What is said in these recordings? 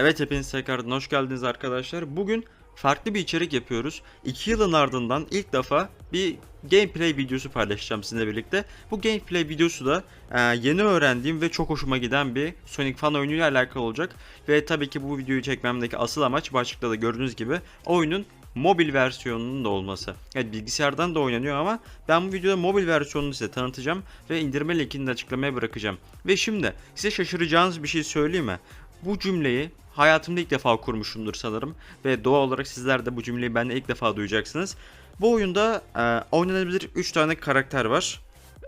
Evet hepiniz tekrardan hoş geldiniz arkadaşlar. Bugün farklı bir içerik yapıyoruz. 2 yılın ardından ilk defa bir gameplay videosu paylaşacağım sizinle birlikte. Bu gameplay videosu da e, yeni öğrendiğim ve çok hoşuma giden bir Sonic fan oyunuyla alakalı olacak. Ve tabii ki bu videoyu çekmemdeki asıl amaç başlıkta da gördüğünüz gibi oyunun mobil versiyonunun da olması. Evet bilgisayardan da oynanıyor ama ben bu videoda mobil versiyonunu size tanıtacağım ve indirme linkini de açıklamaya bırakacağım. Ve şimdi size şaşıracağınız bir şey söyleyeyim mi? Bu cümleyi hayatımda ilk defa kurmuşumdur sanırım ve doğal olarak sizler de bu cümleyi benden ilk defa duyacaksınız. Bu oyunda e, oynanabilir 3 tane karakter var.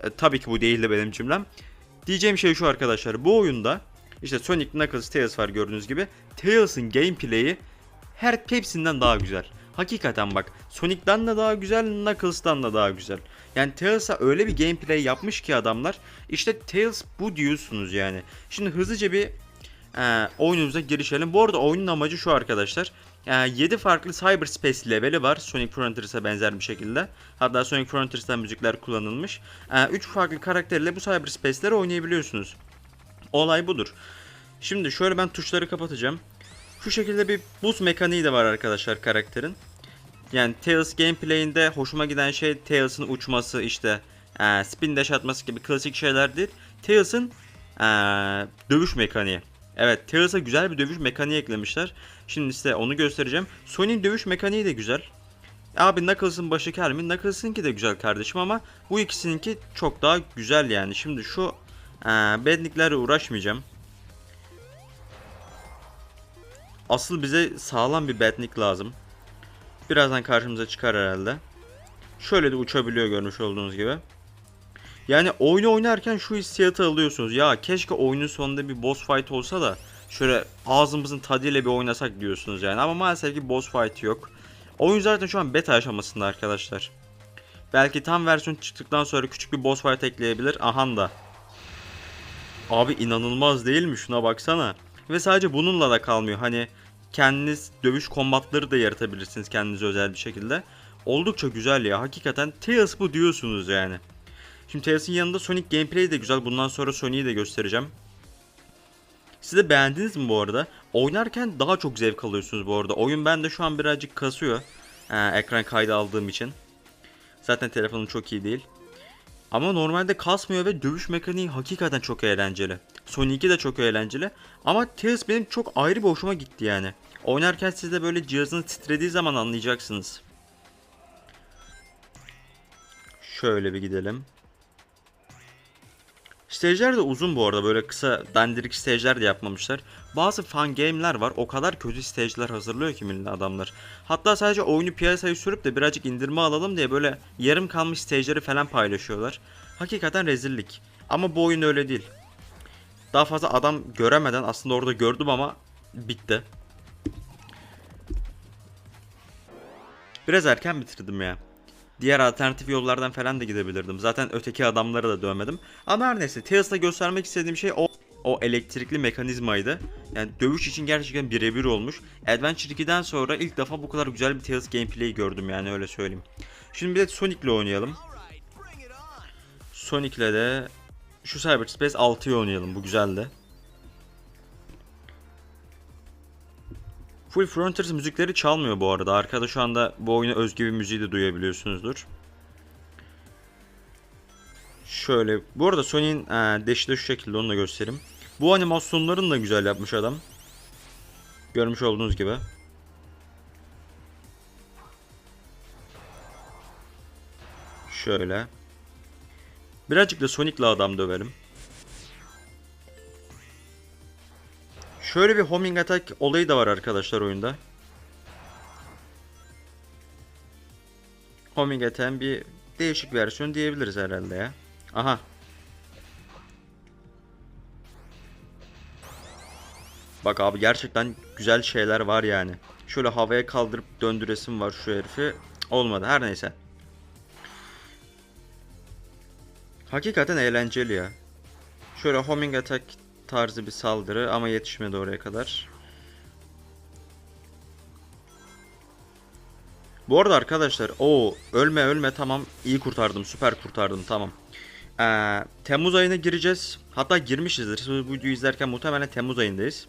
E, tabii ki bu değil de benim cümlem. Diyeceğim şey şu arkadaşlar. Bu oyunda işte Sonic, Knuckles, Tails var gördüğünüz gibi. Tails'ın gameplay'i her hepsinden daha güzel. Hakikaten bak Sonic'ten de daha güzel, Knuckles'tan da daha güzel. Yani Tails'a öyle bir gameplay yapmış ki adamlar. İşte Tails bu diyorsunuz yani. Şimdi hızlıca bir e, oyunumuza girişelim. Bu arada oyunun amacı şu arkadaşlar. E, 7 farklı cyberspace leveli var Sonic Frontiers'a benzer bir şekilde. Hatta Sonic Frontiers'tan müzikler kullanılmış. 3 farklı karakterle bu cyberspace'leri oynayabiliyorsunuz. Olay budur. Şimdi şöyle ben tuşları kapatacağım. Şu şekilde bir boost mekaniği de var arkadaşlar karakterin. Yani Tails gameplay'inde hoşuma giden şey Tails'ın uçması işte e, spin dash atması gibi klasik şeyler değil. Tails'ın e, dövüş mekaniği. Evet Tails'a güzel bir dövüş mekaniği eklemişler. Şimdi size onu göstereceğim. Sonic'in dövüş mekaniği de güzel. Abi Knuckles'ın başı kel mi? Knuckles'ınki de güzel kardeşim ama bu ikisininki çok daha güzel yani. Şimdi şu e, bedniklerle uğraşmayacağım. Asıl bize sağlam bir bednik lazım. Birazdan karşımıza çıkar herhalde. Şöyle de uçabiliyor görmüş olduğunuz gibi. Yani oyunu oynarken şu hissiyatı alıyorsunuz. Ya keşke oyunun sonunda bir boss fight olsa da şöyle ağzımızın tadıyla bir oynasak diyorsunuz yani. Ama maalesef ki boss fight yok. Oyun zaten şu an beta aşamasında arkadaşlar. Belki tam versiyon çıktıktan sonra küçük bir boss fight ekleyebilir. Ahan da. Abi inanılmaz değil mi? Şuna baksana. Ve sadece bununla da kalmıyor. Hani kendiniz dövüş kombatları da yaratabilirsiniz kendinize özel bir şekilde. Oldukça güzel ya. Hakikaten Tails bu diyorsunuz yani. Şimdi Tails'in yanında Sonic gameplay de güzel. Bundan sonra Sonic'i de göstereceğim. Siz de beğendiniz mi bu arada? Oynarken daha çok zevk alıyorsunuz bu arada. Oyun bende şu an birazcık kasıyor. Ee, ekran kaydı aldığım için. Zaten telefonum çok iyi değil. Ama normalde kasmıyor ve dövüş mekaniği hakikaten çok eğlenceli. Sonic 2 de çok eğlenceli. Ama Tails benim çok ayrı bir hoşuma gitti yani. Oynarken siz de böyle cihazınız titrediği zaman anlayacaksınız. Şöyle bir gidelim. Stage'ler de uzun bu arada böyle kısa dandirik stage'ler de yapmamışlar. Bazı fan game'ler var o kadar kötü stage'ler hazırlıyor ki milli adamlar. Hatta sadece oyunu piyasaya sürüp de birazcık indirme alalım diye böyle yarım kalmış stage'leri falan paylaşıyorlar. Hakikaten rezillik. Ama bu oyun öyle değil. Daha fazla adam göremeden aslında orada gördüm ama bitti. Biraz erken bitirdim ya. Diğer alternatif yollardan falan da gidebilirdim. Zaten öteki adamları da dövmedim. Ama her neyse Tails'la göstermek istediğim şey o o elektrikli mekanizmaydı. Yani dövüş için gerçekten birebir olmuş. Adventure 2'den sonra ilk defa bu kadar güzel bir Tails gameplay gördüm yani öyle söyleyeyim. Şimdi bir de Sonic'le oynayalım. Sonic'le de şu Cyberspace 6'yı oynayalım. Bu güzeldi. Full Frontiers müzikleri çalmıyor bu arada. Arkada şu anda bu oyuna özgü bir müziği de duyabiliyorsunuzdur. Şöyle. Bu arada Sony'in e, deşi de şu şekilde onu da göstereyim. Bu animasyonlarını da güzel yapmış adam. Görmüş olduğunuz gibi. Şöyle. Birazcık da Sonic'le adam dövelim. Şöyle bir homing attack olayı da var arkadaşlar oyunda. Homing attack'in bir değişik versiyon diyebiliriz herhalde ya. Aha. Bak abi gerçekten güzel şeyler var yani. Şöyle havaya kaldırıp döndüresim var şu herifi. Olmadı her neyse. Hakikaten eğlenceli ya. Şöyle homing attack tarzı bir saldırı ama yetişmedi oraya kadar. Bu arada arkadaşlar o ölme ölme tamam iyi kurtardım süper kurtardım tamam. Ee, Temmuz ayına gireceğiz. Hatta girmişizdir. Siz bu videoyu izlerken muhtemelen Temmuz ayındayız.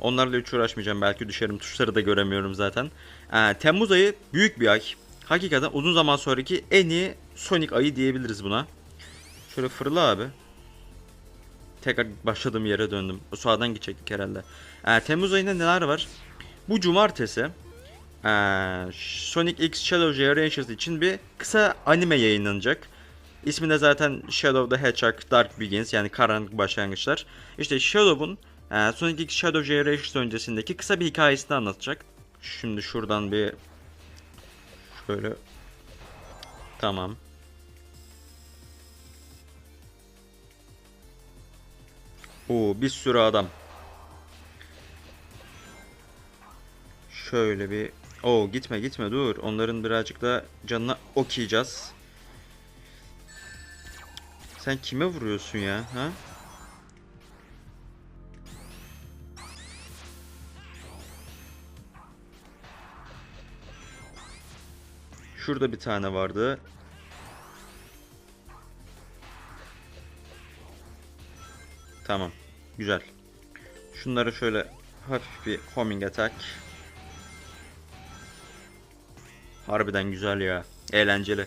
Onlarla hiç uğraşmayacağım. Belki düşerim. Tuşları da göremiyorum zaten. Ee, Temmuz ayı büyük bir ay. Hakikaten uzun zaman sonraki en iyi Sonic ayı diyebiliriz buna. Şöyle fırla abi. Tekrar başladığım yere döndüm. O sağdan gidecektik herhalde. Ee, Temmuz ayında neler var? Bu cumartesi ee, Sonic X Shadow Generations için bir kısa anime yayınlanacak. İsmi de zaten Shadow the Hedgehog Dark Begins yani karanlık başlangıçlar. İşte Shadow'un e, Sonic X Shadow Generations öncesindeki kısa bir hikayesini anlatacak. Şimdi şuradan bir şöyle tamam. Oo bir sürü adam. Şöyle bir Oo gitme gitme dur. Onların birazcık da canına okuyacağız. Sen kime vuruyorsun ya? Ha? Şurada bir tane vardı. Tamam. Güzel. Şunları şöyle hafif bir homing attack. Harbiden güzel ya. Eğlenceli.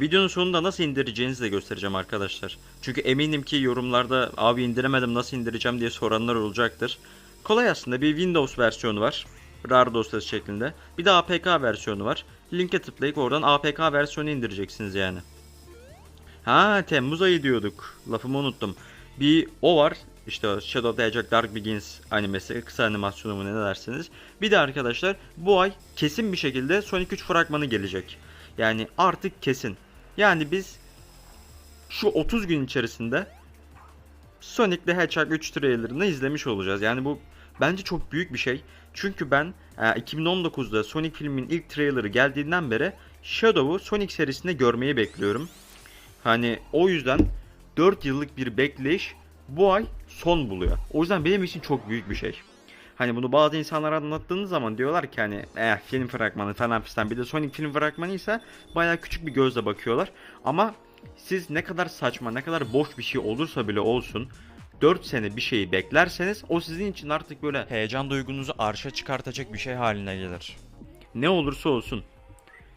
Videonun sonunda nasıl indireceğinizi de göstereceğim arkadaşlar. Çünkü eminim ki yorumlarda abi indiremedim nasıl indireceğim diye soranlar olacaktır. Kolay aslında bir Windows versiyonu var. RAR dosyası şeklinde. Bir de APK versiyonu var. Linke tıklayıp oradan APK versiyonu indireceksiniz yani. Ha Temmuz ayı diyorduk. Lafımı unuttum. Bir o var. İşte Shadow the Hedgehog Dark Begins animesi, kısa animasyonu mu ne dersiniz. Bir de arkadaşlar bu ay kesin bir şekilde Sonic 3 fragmanı gelecek. Yani artık kesin. Yani biz şu 30 gün içerisinde Sonic the Hedgehog 3 trailerını izlemiş olacağız. Yani bu bence çok büyük bir şey. Çünkü ben e, 2019'da Sonic filmin ilk trailerı geldiğinden beri Shadow'u Sonic serisinde görmeyi bekliyorum. Hani o yüzden 4 yıllık bir bekleyiş bu ay son buluyor. O yüzden benim için çok büyük bir şey. Hani bunu bazı insanlara anlattığınız zaman diyorlar ki hani eh film fragmanı falan fistan bir de Sonic film fragmanı ise baya küçük bir gözle bakıyorlar. Ama siz ne kadar saçma ne kadar boş bir şey olursa bile olsun 4 sene bir şeyi beklerseniz o sizin için artık böyle heyecan duygunuzu arşa çıkartacak bir şey haline gelir. Ne olursa olsun.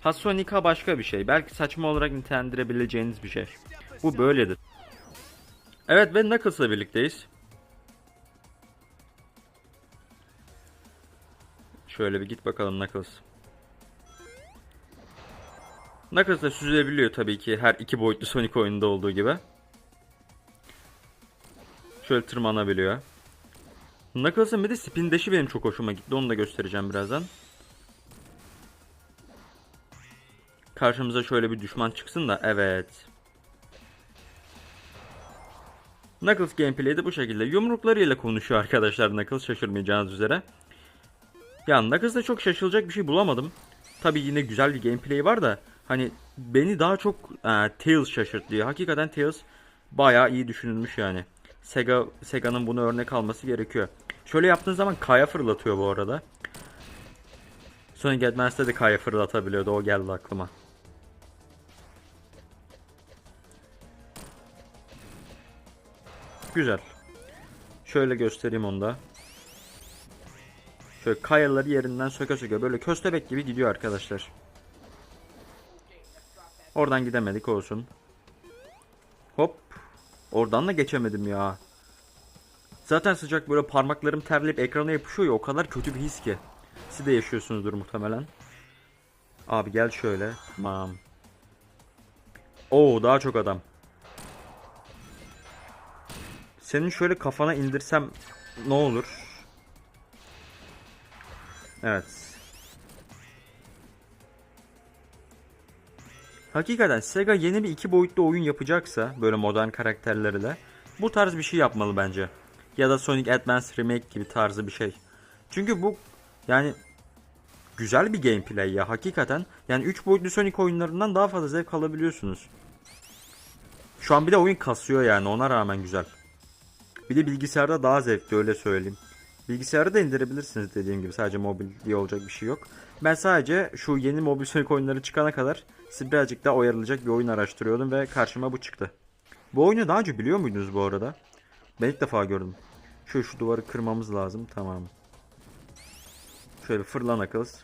Ha Sonic ha başka bir şey. Belki saçma olarak nitelendirebileceğiniz bir şey. Bu böyledir. Evet ve Knuckles'la birlikteyiz. Şöyle bir git bakalım Knuckles. Knuckles da süzülebiliyor tabii ki her iki boyutlu Sonic oyununda olduğu gibi. Şöyle tırmanabiliyor. Knuckles'ın bir de spin dash'i benim çok hoşuma gitti. Onu da göstereceğim birazdan. Karşımıza şöyle bir düşman çıksın da evet. Knuckles gameplay'i de bu şekilde. Yumruklarıyla konuşuyor arkadaşlar Knuckles şaşırmayacağınız üzere. Ya Knuckles'da çok şaşılacak bir şey bulamadım. Tabi yine güzel bir gameplay var da hani beni daha çok e, Tails şaşırttı. Hakikaten Tails bayağı iyi düşünülmüş yani. Sega Sega'nın bunu örnek alması gerekiyor. Şöyle yaptığın zaman kaya fırlatıyor bu arada. Sonic Advance'de de kaya fırlatabiliyordu. O geldi aklıma. Güzel. Şöyle göstereyim onu da. Şöyle kayaları yerinden söke söke böyle köstebek gibi gidiyor arkadaşlar. Oradan gidemedik olsun. Hop. Oradan da geçemedim ya. Zaten sıcak böyle parmaklarım terleyip ekrana yapışıyor ya o kadar kötü bir his ki. Siz de yaşıyorsunuzdur muhtemelen. Abi gel şöyle. Tamam. Oo daha çok adam. Senin şöyle kafana indirsem ne olur? Evet. Hakikaten Sega yeni bir iki boyutlu oyun yapacaksa böyle modern karakterlerle bu tarz bir şey yapmalı bence. Ya da Sonic Advance Remake gibi tarzı bir şey. Çünkü bu yani güzel bir gameplay ya hakikaten. Yani 3 boyutlu Sonic oyunlarından daha fazla zevk alabiliyorsunuz. Şu an bir de oyun kasıyor yani ona rağmen güzel. Bir de bilgisayarda daha zevkli öyle söyleyeyim. Bilgisayarı da indirebilirsiniz dediğim gibi sadece mobil diye olacak bir şey yok. Ben sadece şu yeni mobil Sonic oyunları çıkana kadar size birazcık daha oyalanacak bir oyun araştırıyordum ve karşıma bu çıktı. Bu oyunu daha önce biliyor muydunuz bu arada? Ben ilk defa gördüm. Şöyle şu duvarı kırmamız lazım. Tamam. Şöyle fırlan Knuckles.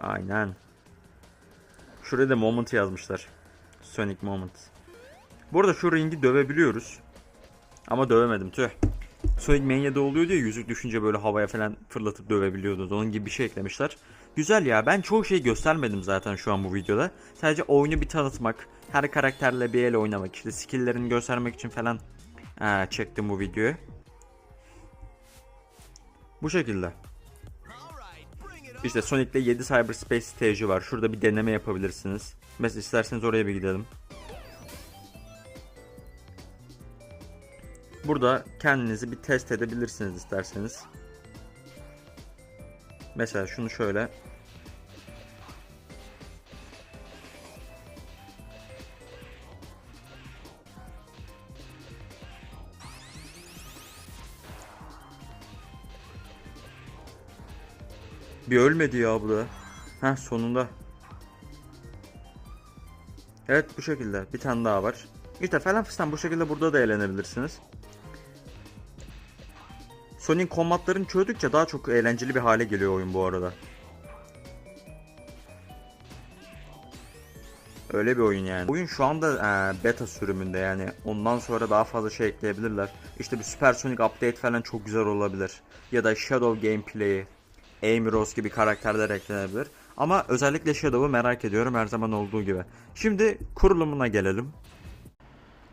Aynen. Şuraya da Moment yazmışlar. Sonic Moment. Bu arada şu ringi dövebiliyoruz. Ama dövemedim tüh. Sonic Mania'da oluyor diye yüzük düşünce böyle havaya falan fırlatıp dövebiliyordunuz. Onun gibi bir şey eklemişler. Güzel ya ben çoğu şey göstermedim zaten şu an bu videoda. Sadece oyunu bir tanıtmak, her karakterle bir el oynamak, işte skill'lerini göstermek için falan eee, çektim bu videoyu. Bu şekilde. İşte Sonic'te 7 Cyberspace stage'i var. Şurada bir deneme yapabilirsiniz. Mesela isterseniz oraya bir gidelim. Burada kendinizi bir test edebilirsiniz isterseniz. Mesela şunu şöyle Bir ölmedi ya bu da. Heh sonunda. Evet bu şekilde. Bir tane daha var. İşte falan fistan bu şekilde burada da eğlenebilirsiniz. Sonic kombatlarını çözdükçe daha çok eğlenceli bir hale geliyor oyun bu arada. Öyle bir oyun yani. Oyun şu anda e, beta sürümünde yani ondan sonra daha fazla şey ekleyebilirler. İşte bir Super Sonic update falan çok güzel olabilir. Ya da Shadow gameplay'i, Amy Rose gibi karakterler eklenebilir. Ama özellikle Shadow'u merak ediyorum her zaman olduğu gibi. Şimdi kurulumuna gelelim.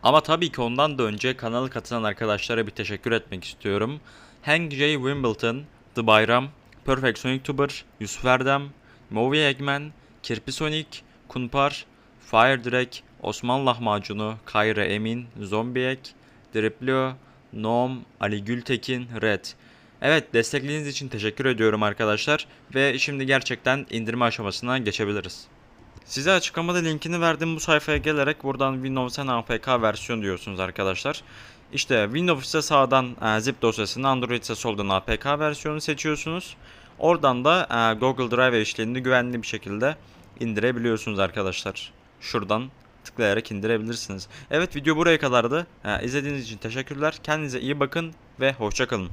Ama tabii ki ondan da önce kanala katılan arkadaşlara bir teşekkür etmek istiyorum. Hank J. Wimbledon, The Bayram, Perfect Sonic Tuber, Yusuf Erdem, Movie Eggman, Kirpi Sonic, Kunpar, Fire Drake, Osman Lahmacunu, Kayra Emin, Zombiek, Driplio, Nom, Ali Gültekin, Red. Evet desteklediğiniz için teşekkür ediyorum arkadaşlar ve şimdi gerçekten indirme aşamasına geçebiliriz. Size açıklamada linkini verdiğim bu sayfaya gelerek buradan Windows 10 APK versiyon diyorsunuz arkadaşlar. İşte Windows ise sağdan e, zip dosyasını, Android ise soldan APK versiyonu seçiyorsunuz. Oradan da e, Google Drive işlerini güvenli bir şekilde indirebiliyorsunuz arkadaşlar. Şuradan tıklayarak indirebilirsiniz. Evet video buraya kadardı. E, izlediğiniz için teşekkürler. Kendinize iyi bakın ve hoşçakalın.